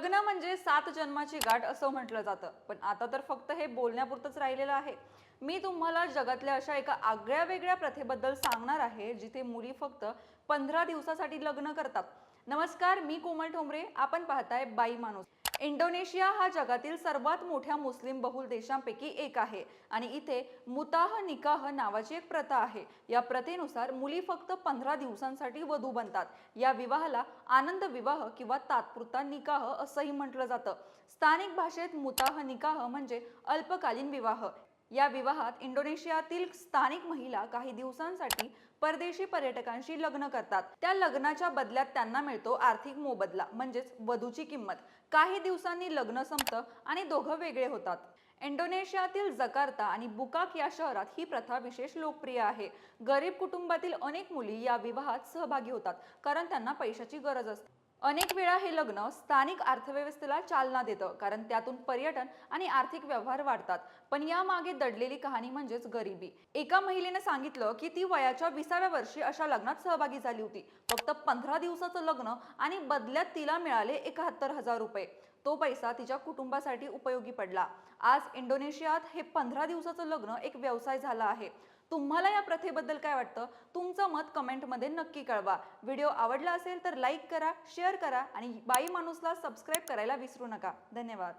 लग्न म्हणजे सात जन्माची गाठ असं म्हटलं जातं. पण आता तर फक्त हे बोलण्यापुरतंच राहिलेलं आहे. मी तुम्हाला जगातल्या अशा एका आगळ्या वेगळ्या प्रथेबद्दल सांगणार आहे जिथे मुली फक्त पंधरा दिवसासाठी लग्न करतात. नमस्कार मी कोमल ठोंबरे. आपण पाहताय बाई माणूस. इंडोनेशिया हा जगातील सर्वात मोठ्या मुस्लिम बहुल देशांपैकी एक आहे. आणि इथे मुताह निकाह नावाची एक प्रथा आहे. या प्रथेनुसार मुली फक्त पंधरा दिवसांसाठी वधू बनतात. या विवाहाला आनंद विवाह किंवा तात्पुरता निकाह असंही म्हटलं जातं. स्थानिक भाषेत मुताह निकाह म्हणजे अल्पकालीन विवाह. या विवाहात इंडोनेशियातील स्थानिक महिला काही दिवसांसाठी परदेशी पर्यटकांशी लग्न करतात. त्या लग्नाच्या बदल्यात त्यांना मिळतो आर्थिक मोबदला म्हणजेच वधूची किंमत. काही दिवसांनी लग्न संपतं आणि दोघं वेगळे होतात. इंडोनेशियातील जकार्ता आणि बुकाक या शहरात ही प्रथा विशेष लोकप्रिय आहे. गरीब कुटुंबातील अनेक मुली या विवाहात सहभागी होतात कारण त्यांना पैशाची गरज असते. अनेक वेळा हे लग्न स्थानिक अर्थव्यवस्थेला चालना देतं कारण त्यातून पर्यटन आणि आर्थिक व्यवहार वाढतात. पण यामागे दडलेली कहाणी म्हणजेच गरिबी. एका महिलेने सांगितलं की ती वयाच्या विसाव्या वर्षी अशा लग्नात सहभागी झाली होती. फक्त पंधरा दिवसाचं लग्न आणि बदल्यात तिला मिळाले एकाहत्तर हजार रुपये. तो पैसा तिच्या कुटुंबासाठी उपयोगी पडला. आज इंडोनेशियात हे पंधरा दिवसाचं लग्न एक व्यवसाय झाला आहे. तुम्हाला या प्रथेबद्दल काय वाटतं? तुमचं मत कमेंटमध्ये नक्की कळवा. व्हिडिओ आवडला असेल तर लाईक करा शेअर करा आणि बाई माणूसला सबस्क्राईब करायला विसरू नका. धन्यवाद.